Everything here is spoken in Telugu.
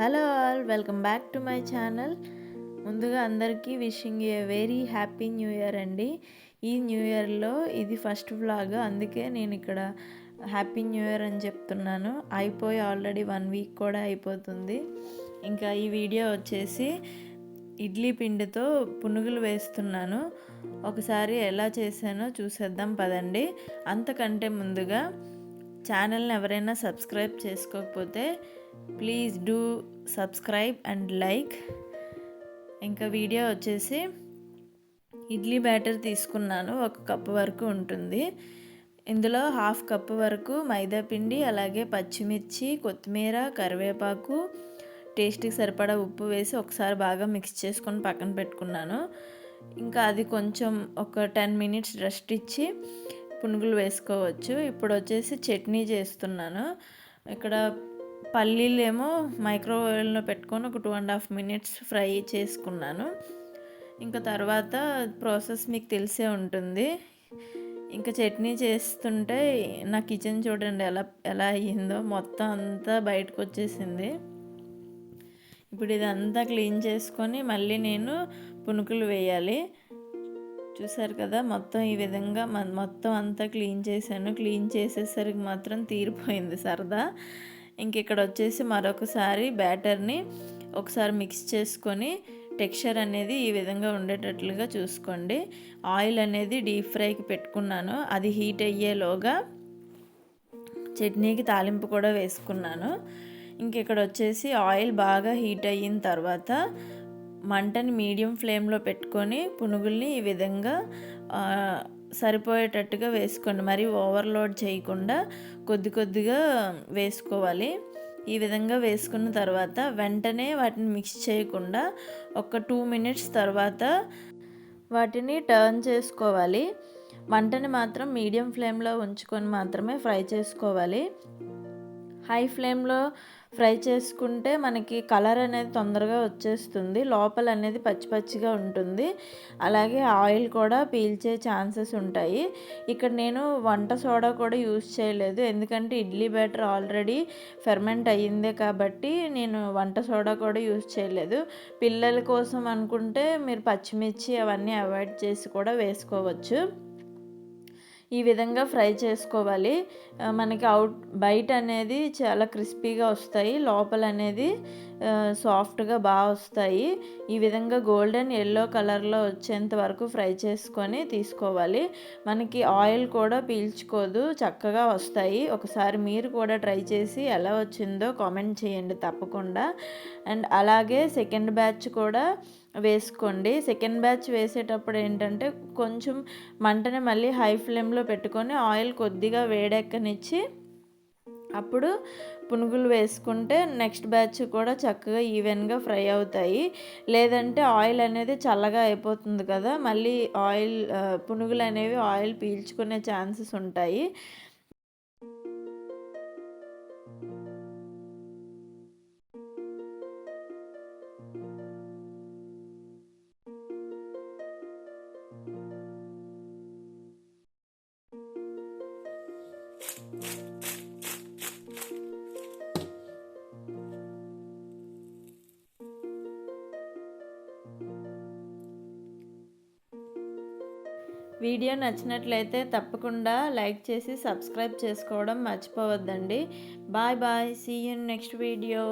Hello all welcome back to my channel. ముందుగా అందరికీ wishing a very happy new year అండి. ఈ న్యూ ఇయర్లో ఇది ఫస్ట్ వ్లాగ్ అందుకే నేను ఇక్కడ హ్యాపీ న్యూ ఇయర్ అని చెప్తున్నాను. అయిపోయి ఆల్రెడీ వన్ వీక్ కూడా అయిపోతుంది. ఇంకా ఈ వీడియో వచ్చేసి ఇడ్లీ పిండితో పునుగులు వేస్తున్నాను. ఒకసారి ఎలా చేశానో చూసేద్దాం పదండి. అంతకంటే ముందుగా ఛానల్ని ఎవరైనా సబ్స్క్రైబ్ చేసుకోకపోతే please do subscribe and like ఇంకా వీడియో వచ్చేసి ఇడ్లీ బ్యాటర్ తీసుకున్నాను. ఒక కప్పు వరకు ఉంటుంది. ఇందులో హాఫ్ కప్పు వరకు మైదా పిండి అలాగే పచ్చిమిర్చి కొత్తిమీర కరివేపాకు టేస్ట్కి సరిపడా ఉప్పు వేసి ఒకసారి బాగా మిక్స్ చేసుకొని పక్కన పెట్టుకున్నాను. ఇంకా అది కొంచెం ఒక టెన్ మినిట్స్ రెస్ట్ ఇచ్చి పునుగులు వేసుకోవచ్చు. ఇప్పుడు వచ్చేసి చట్నీ చేస్తున్నాను. ఇక్కడ పల్లీలు ఏమో మైక్రోవేవ్లో పెట్టుకొని ఒక two and half minutes fry చేసుకున్నాను. ఇంకా తర్వాత ప్రాసెస్ మీకు తెలిసే ఉంటుంది. ఇంకా చట్నీ చేస్తుంటే నా కిచెన్ చూడండి ఎలా ఎలా అయ్యిందో. మొత్తం అంతా బయటకు వచ్చేసింది ఇప్పుడు ఇదంతా క్లీన్ చేసుకొని మళ్ళీ నేను పునుకులు వేయాలి. చూసారు కదా మొత్తం ఈ విధంగా మొత్తం అంతా క్లీన్ చేశాను. క్లీన్ చేసేసరికి మాత్రం తీరిపోయింది సరదా. ఇంక ఇక్కడ వచ్చేసి మరొకసారి బ్యాటర్ని ఒకసారి మిక్స్ చేసుకొని టెక్స్చర్ అనేది ఈ విధంగా ఉండేటట్లుగా చూసుకోండి. ఆయిల్ అనేది డీప్ ఫ్రైకి పెట్టుకున్నాను. అది హీట్ అయ్యేలోగా చట్నీకి తాలింపు కూడా వేసుకున్నాను. ఇంక ఇక్కడ వచ్చేసి ఆయిల్ బాగా హీట్ అయిన తర్వాత మంటని మీడియం ఫ్లేమ్లో పెట్టుకొని పునుగుల్ని ఈ విధంగా సరిపోయేటట్టుగా వేసుకోండి. మరి ఓవర్లోడ్ చేయకుండా కొద్ది కొద్దిగా వేసుకోవాలి. ఈ విధంగా వేసుకున్న తర్వాత వెంటనే వాటిని మిక్స్ చేయకుండా ఒక టూ మినిట్స్ తర్వాత వాటిని టర్న్ చేసుకోవాలి. మంటని మాత్రం మీడియం ఫ్లేమ్లో ఉంచుకొని మాత్రమే ఫ్రై చేసుకోవాలి. హై ఫ్లేమ్లో ఫ్రై చేసుకుంటే మనకి కలర్ అనేది తొందరగా వచ్చేస్తుంది. లోపల అనేది పచ్చి పచ్చిగా ఉంటుంది. అలాగే ఆయిల్ కూడా పీల్చే ఛాన్సెస్ ఉంటాయి. ఇక్కడ నేను వంట సోడా కూడా యూజ్ చేయలేదు. ఎందుకంటే ఇడ్లీ బ్యాటర్ ఆల్రెడీ ఫెర్మెంట్ అయ్యిందే కాబట్టి నేను వంట సోడా కూడా యూజ్ చేయలేదు. పిల్లల కోసం అనుకుంటే మీరు పచ్చిమిర్చి అవన్నీ అవాయిడ్ చేసి కూడా వేసుకోవచ్చు. ఈ విధంగా ఫ్రై చేసుకోవాలి. మనకి అవుట్ బయట అనేది చాలా క్రిస్పీగా వస్తాయి. లోపల అనేది సాఫ్ట్గా బాగా వస్తాయి. ఈ విధంగా గోల్డెన్ ఎల్లో కలర్లో వచ్చేంత వరకు ఫ్రై చేసుకొని తీసుకోవాలి. మనకి ఆయిల్ కూడా పీల్చుకోదు చక్కగా వస్తాయి. ఒకసారి మీరు కూడా ట్రై చేసి ఎలా వచ్చిందో కామెంట్ చేయండి తప్పకుండా. అండ్ అలాగే సెకండ్ బ్యాచ్ కూడా వేసుకోండి. సెకండ్ బ్యాచ్ వేసేటప్పుడు ఏంటంటే కొంచెం మంటని మళ్ళీ హై ఫ్లేమ్లో పెట్టుకొని ఆయిల్ కొద్దిగా వేడెక్కనిచ్చి అప్పుడు పునుగులు వేసుకుంటే నెక్స్ట్ బ్యాచ్ కూడా చక్కగా ఈవెన్గా ఫ్రై అవుతాయి. లేదంటే ఆయిల్ అనేది చల్లగా అయిపోతుంది కదా మళ్ళీ ఆయిల్ పునుగులు అనేవి ఆయిల్ పీల్చుకునే ఛాన్సెస్ ఉంటాయి. వీడియో నచ్చినట్లయితే తప్పకుండా లైక్ చేసి సబ్స్క్రైబ్ చేసుకోవడం మర్చిపోవద్దండి. Bye bye. See you next video